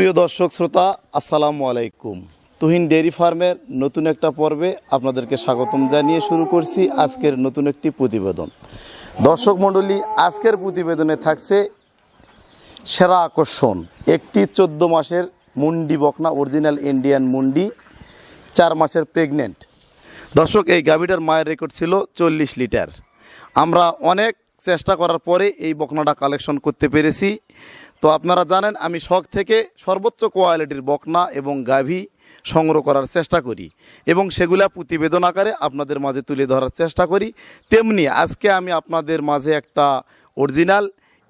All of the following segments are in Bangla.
প্রিয় দর্শক শ্রোতা, আসসালামু আলাইকুম। তুহিন ডেয়ারি ফার্মের নতুন একটা পর্বে আপনাদেরকে স্বাগতম জানিয়ে শুরু করছি আজকের নতুন একটি প্রতিবেদন। দর্শক মণ্ডলী, আজকের প্রতিবেদনে থাকছে সেরা আকর্ষণ। একটি চোদ্দ মাসের মুন্ডি বকনা, অরিজিনাল ইন্ডিয়ান মুন্ডি, চার মাসের প্রেগনেন্ট। দর্শক, এই গাভীটার মায়ের রেকর্ড ছিল চল্লিশ লিটার। আমরা অনেক চেষ্টা করার পরে এই বকনাটা কালেকশন করতে পেরেছি। তো আপনারা জানেন, আমি শখ থেকে সর্বোচ্চ কোয়ালিটির বকনা এবং গাভী সংগ্রহ করার চেষ্টা করি এবং সেগুলা প্রতিবেদন আকারে আপনাদের মাঝে তুলে ধরার চেষ্টা করি। তেমনি আজকে আমি আপনাদের মাঝে একটা অরিজিনাল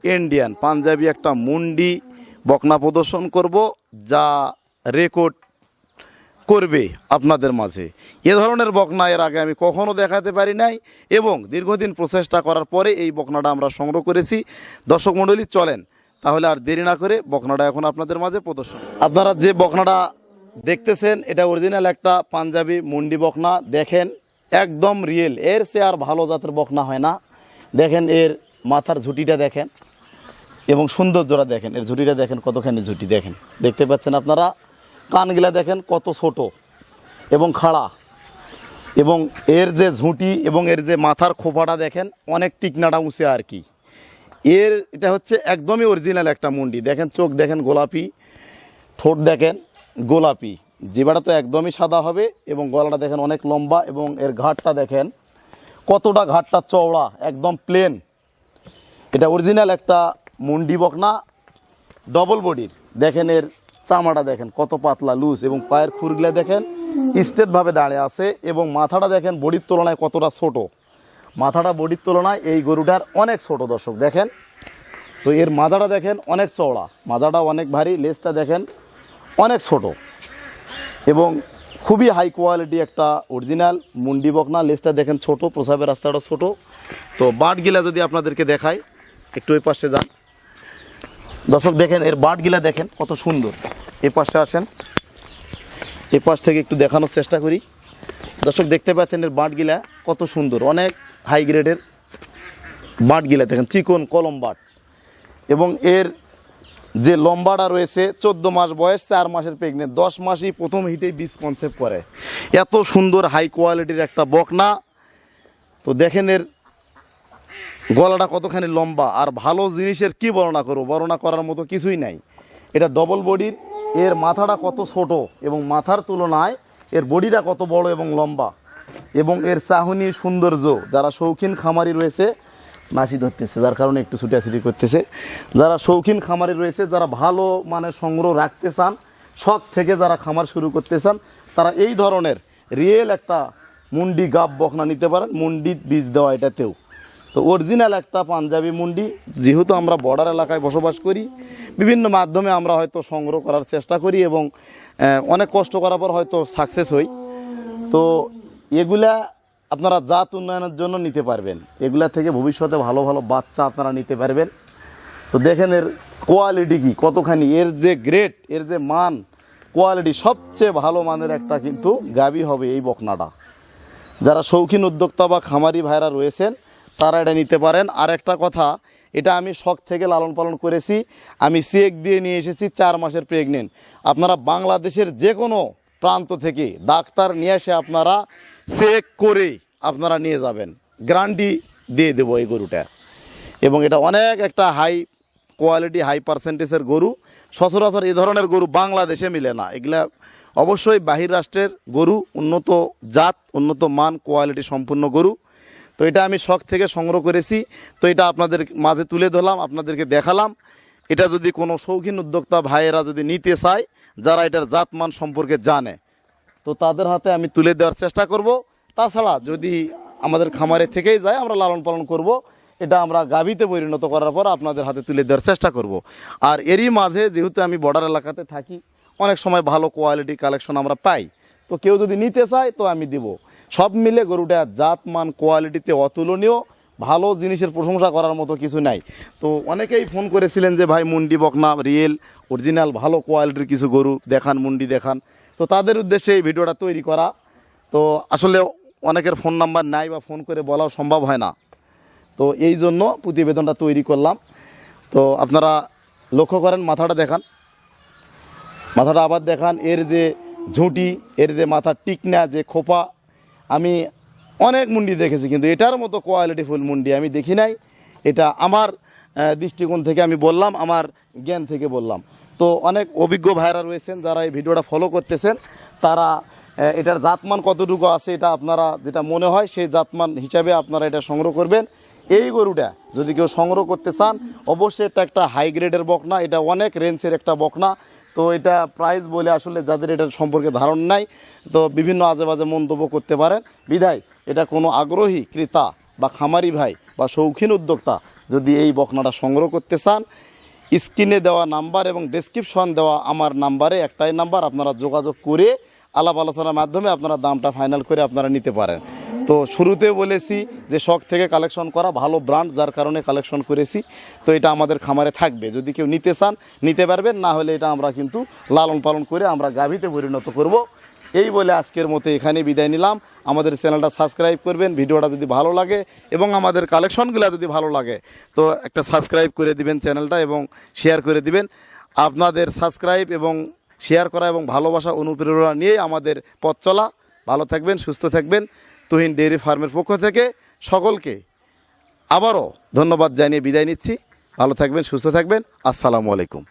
ইন্ডিয়ান পাঞ্জাবি একটা মুন্ডি বকনা প্রদর্শন করব, যা রেকর্ড করবে আপনাদের মাঝে। এ ধরনের বকনা এর আগে আমি কখনও দেখাতে পারি নাই এবং দীর্ঘদিন প্রচেষ্টা করার পরে এই বকনাটা আমরা সংগ্রহ করেছি। দর্শক মণ্ডলী, চলেন তাহলে আর দেরি না করে বকনাটা এখন আপনাদের মাঝে প্রদর্শন। আপনারা যে বকনাটা দেখতেছেন, এটা অরিজিনাল একটা পাঞ্জাবি মুন্ডি বকনা। দেখেন, একদম রিয়েল এর সে আর ভালো জাতের বকনা হয় না। দেখেন, এর মাথার ঝুঁটিটা দেখেন এবং সৌন্দর্যটা দেখেন। এর ঝুঁটিটা দেখেন, কতখানি ঝুঁটি দেখেন। দেখতে পাচ্ছেন আপনারা? কানগুলা দেখেন, কত ছোট এবং খাড়া। এবং এর যে ঝুঁটি এবং এর যে মাথার খোপাটা দেখেন, অনেক টিকনাটা উঁচে আর কি। এর এটা হচ্ছে একদমই অরিজিনাল একটা মুন্ডি। দেখেন চোখ দেখেন গোলাপি, ঠোঁট দেখেন গোলাপি। জিবাটা তো একদমই সাদা হবে এবং গলাটা দেখেন অনেক লম্বা এবং এর ঘাটটা দেখেন কতটা ঘাটটা চওড়া, একদম প্লেন এটা অরিজিনাল একটা মুন্ডি বকনা ডবল বডির দেখেন এর চামাটা দেখেন কত পাতলা লুজ এবং পায়ের খুরগুলা দেখেন স্টেটভাবে দাঁড়িয়ে আছে এবং মাথাটা দেখেন বডির তুলনায় কতটা ছোট। মাথাটা বডির তুলনায় এই গরুটার অনেক ছোট দর্শক, দেখেন। তো এর মাজাটা দেখেন, অনেক চওড়া। মাজাটা অনেক ভারী, লেজটা দেখেন, অনেক ছোট। এবং খুবই হাই কোয়ালিটি একটা অরিজিনাল মুন্ডি বকনা, লেজটা দেখেন ছোট, প্রসাবের রাস্তাটা ছোট। তো বাটগিলা যদি আপনাদেরকে দেখাই, একটু ওই পাশে যান। দর্শক, দেখেন, এর বাটগিলা দেখেন, কত সুন্দর। এ পাশে আসেন। এ পাশ থেকে একটু দেখানোর চেষ্টা করি। দর্শক দেখতে পাচ্ছেন এর বাটগিলা কত সুন্দর, অনেক হাই গ্রেডের বাটগিলা দেখেন, চিকন কলম বাট। এবং এর যে লম্বাটা রয়েছে, চোদ্দ মাস বয়স, চার মাসের প্রেগনেন্ট দশ মাসই প্রথম হিটেই বীজ কনসেপ্ট করে। এত সুন্দর হাই কোয়ালিটির একটা বকনা। তো দেখেন এর গলাটা কতখানি লম্বা, আর ভালো জিনিসের কি বর্ণনা করব? বর্ণনা করার মতো কিছুই নাই। এটা ডবল বডির এর মাথাটা কত ছোট এবং মাথার তুলনায় এর বডিটা কত বড় এবং লম্বা? এবং এর চাহনি সৌন্দর্য, যারা শৌখিন খামারি রয়েছে মাছি ধরতেছে, যার কারণে একটু ছুটাছুটি করতেছে। যারা শৌখিন খামারি রয়েছে, যারা ভালো মানে সংগ্রহ রাখতে চান, শখ থেকে যারা খামার শুরু করতে চান, তারা এই ধরনের রিয়েল একটা মুন্ডি গাব বকনা নিতে পারেন। মুন্ডি বীজ দেওয়া এটাতেও। তো অরিজিনাল একটা পাঞ্জাবি মুন্ডি, যেহেতু আমরা বর্ডার এলাকায় বসবাস করি, বিভিন্ন মাধ্যমে আমরা হয়তো সংগ্রহ করার চেষ্টা করি এবং অনেক কষ্ট করার পর হয়তো সাকসেস হই। তো এগুলা আপনারা জাত উন্নয়নের জন্য নিতে পারবেন। এগুলা থেকে ভবিষ্যতে ভালো ভালো বাচ্চা আপনারা নিতে পারবেন। তো দেখেন এর কোয়ালিটি কি, কতখানি, এর যে গ্রেড এর যে মান কোয়ালিটি সবচেয়ে ভালো মানের একটা কিন্তু গাবি হবে এই বকনাটা। যারা শৌখিন উদ্যোক্তা বা খামারি ভাইরা রয়েছেন তারা এটা নিতে পারেন। আর একটা কথা, এটা আমি শখ থেকে লালন পালন করেছি। আমি চেক দিয়ে নিয়ে এসেছি, চার মাসের প্রেগনেন্ট আপনারা বাংলাদেশের যে কোনো প্রান্ত থেকে ডাক্তার নিয়ে এসে আপনারা চেক করে আপনারা নিয়ে যাবেন। গ্যারান্টি দিয়ে দেবো এই গরুটা। এবং এটা অনেক একটা হাই কোয়ালিটি হাই পার্সেন্টেজের গরু। সচরাচর এই ধরনের গরু বাংলাদেশে মিলে না। এগুলা অবশ্যই বাহির রাষ্ট্রের গরু, উন্নত জাত, উন্নত মান কোয়ালিটি সম্পূর্ণ গরু। তো এটা আমি শখ থেকে সংগ্রহ করেছি। তো এটা আপনাদের মাঝে তুলে ধরলাম, আপনাদেরকে দেখালাম। এটা যদি কোনো শৌখিন উদ্যোক্তা ভাইয়েরা যদি নিতে চায়, যারা এটার জাত মান সম্পর্কে জানে, তো তাদের হাতে আমি তুলে দেওয়ার চেষ্টা করব। তাছাড়া যদি আমাদের খামারে থেকেই যায়, আমরা লালন পালন করব। এটা আমরা গাভীতে পরিণত করার পর আপনাদের হাতে তুলে দেওয়ার চেষ্টা করব। আর এরই মাঝে যেহেতু আমি বর্ডার এলাকাতে থাকি, অনেক সময় ভালো কোয়ালিটি কালেকশন আমরা পাই। তো কেউ যদি নিতে চায়, তো আমি দিব। সব মিলে গরুটা জাত, মান, কোয়ালিটিতে অতুলনীয়। ভালো জিনিসের প্রশংসা করার মতো কিছু নাই। তো অনেকেই ফোন করেছিলেন যে, ভাই, মুন্ডি বকনা, রিয়েল অরিজিনাল ভালো কোয়ালিটির কিছু গরু, দেখান, মুন্ডি দেখান। তো তাদের উদ্দেশ্যে এই ভিডিওটা তৈরি করা। তো আসলে অনেকের ফোন নাম্বার নাই বা ফোন করে বলাও সম্ভব হয় না। তো এই জন্য প্রতিবেদনটা তৈরি করলাম। তো আপনারা লক্ষ্য করেন, মাথাটা দেখান। মাথাটা আবার দেখান। এর যে ঝুঁটি, এর যে মাথার টিকনা, যে খোপা আমি অনেক মুন্ডি দেখেছি, কিন্তু এটার মতো কোয়ালিটিফুল মুন্ডি আমি দেখি নাই। এটা আমার দৃষ্টিকোণ থেকে আমি বললাম, আমার জ্ঞান থেকে বললাম। তো অনেক অভিজ্ঞ ভাইরা রয়েছেন যারা এই ভিডিওটা ফলো করতেছেন, তারা এটার জাতমান কতটুকু আছে এটা আপনারা যেটা মনে হয় সেই জাতমান হিসাবে আপনারা এটা সংগ্রহ করবেন। এই গরুটা যদি কেউ সংগ্রহ করতে চান, অবশ্যই এটা একটা হাই গ্রেডের বকনা, এটা অনেক রেঞ্জের একটা বকনা। তো এটা প্রাইস বলে আসলে যাদের এটার সম্পর্কে ধারণ নাই, তো বিভিন্ন আজে বাজে মন্তব্য করতে পারেন। বিধায়, এটা কোনো আগ্রহী ক্রেতা বা খামারি ভাই বা শৌখিন উদ্যোক্তা যদি এই বকনাটা সংগ্রহ করতে চান, স্ক্রিনে দেওয়া নাম্বার এবং ডেসক্রিপশন দেওয়া আমার নাম্বারে একটাই নাম্বার, আপনারা যোগাযোগ করে আলাপ আলোচনার মাধ্যমে আপনারা দামটা ফাইনাল করে আপনারা নিতে পারেন। তো শুরুতে বলেছি যে শখ থেকে কালেকশন করা ভালো ব্র্যান্ড যার কারণে কালেকশন করেছি। তো এটা আমাদের খামারে থাকবে। যদি কেউ নিতে চান, নিতে পারবেন, না হলে এটা আমরা কিন্তু লালন পালন করে আমরা গাভীতে পরিণত করব। এই বলে আজকের মতো এখানে বিদায় নিলাম। আমাদের চ্যানেলটা সাবস্ক্রাইব করবেন, ভিডিওটা যদি ভালো লাগে এবং আমাদের কালেকশনগুলো যদি ভালো লাগে, তো একটা সাবস্ক্রাইব করে দিবেন চ্যানেলটা এবং শেয়ার করে দিবেন। আপনাদের সাবস্ক্রাইব এবং শেয়ার করা এবং ভালোবাসা, অনুপ্রেরণা নিয়ে আমাদের পথ চলা। ভালো থাকবেন, সুস্থ থাকবেন। তুহিন ডেয়ারি ফার্মের পক্ষ থেকে সকলকে আবারও ধন্যবাদ জানিয়ে বিদায় নিচ্ছি। ভালো থাকবেন, সুস্থ থাকবেন। আসসালামু আলাইকুম।